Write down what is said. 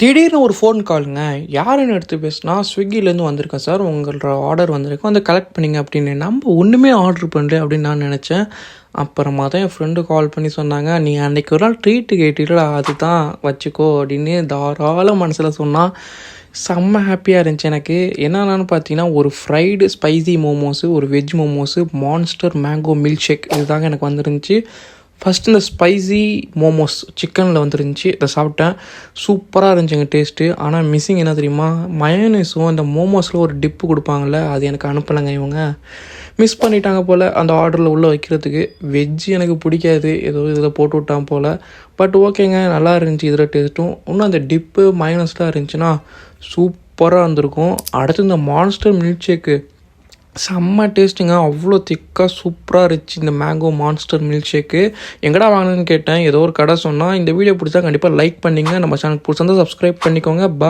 திடீர்னு ஒரு ஃபோன் காலுங்க யாருன்னு எடுத்து பேசுனா ஸ்விக்கிலேருந்து வந்திருக்கேன் சார். உங்களோட ஆர்டர் வந்திருக்கோம் வந்து கலெக்ட் பண்ணிங்க அப்படின்னு. நம்ம ஒன்றுமே ஆர்டர் பண்ணல அப்படின்னு நான் நினச்சேன். அப்புறமா தான் என் ஃப்ரெண்டு கால் பண்ணி சொன்னாங்க. நீ அன்றைக்கி ஒரு நாள் ட்ரீட்டு கேட்டீங்களா அதுதான் வச்சுக்கோ அப்படின்னு தாராள மனசில் சொன்னால் செம்ம ஹாப்பியாக இருந்துச்சு எனக்கு. என்னென்னு பார்த்தீங்கன்னா ஒரு ஃப்ரைடு ஸ்பைசி மோமோஸு ஒரு veg momos monster mango milkshake இதுதாங்க எனக்கு வந்துருந்துச்சு. ஃபஸ்ட்டு இந்த ஸ்பைசி மோமோஸ் சிக்கனில் வந்துருந்துச்சு. இதை சாப்பிட்டேன். சூப்பராக இருந்துச்சுங்க டேஸ்ட்டு ஆனால் மிஸ்ஸிங் என்ன தெரியுமா? மயோனைஸும் அந்த மோமோஸில் ஒரு டிப்பு கொடுப்பாங்கள்ல அது எனக்கு அனுப்பலைங்க இவங்க. மிஸ் பண்ணிட்டாங்க போல் அந்த ஆர்டரில் உள்ளே வைக்கிறதுக்கு. வெஜ்ஜு எனக்கு பிடிக்காது. ஏதோ இதில் போட்டு விட்டான் போல். பட் ஓகேங்க நல்லா இருந்துச்சு இதில் டேஸ்ட்டும் இன்னும் அந்த டிப்பு மைனஸ்லாம் இருந்துச்சுன்னா சூப்பராக இருந்திருக்கும். அடுத்து இந்த மான்ஸ்டர் மில்க் ஷேக்கு செம்ம டேஸ்ட்டுங்க அவ்வளோ திக்காக சூப்பராக இருந்துச்சு இந்த மேங்கோ மான்ஸ்டர் மில்க் ஷேக்கு எங்கடா வாங்கினேன்னு கேட்டேன் ஏதோ ஒரு கடை சொன்னால் இந்த வீடியோ பிடிச்சா கண்டிப்பாக லைக் பண்ணிங்க. நம்ம சேனல் பிடிச்சிருந்தா சப்ஸ்கிரைப் பண்ணிக்கோங்க. பா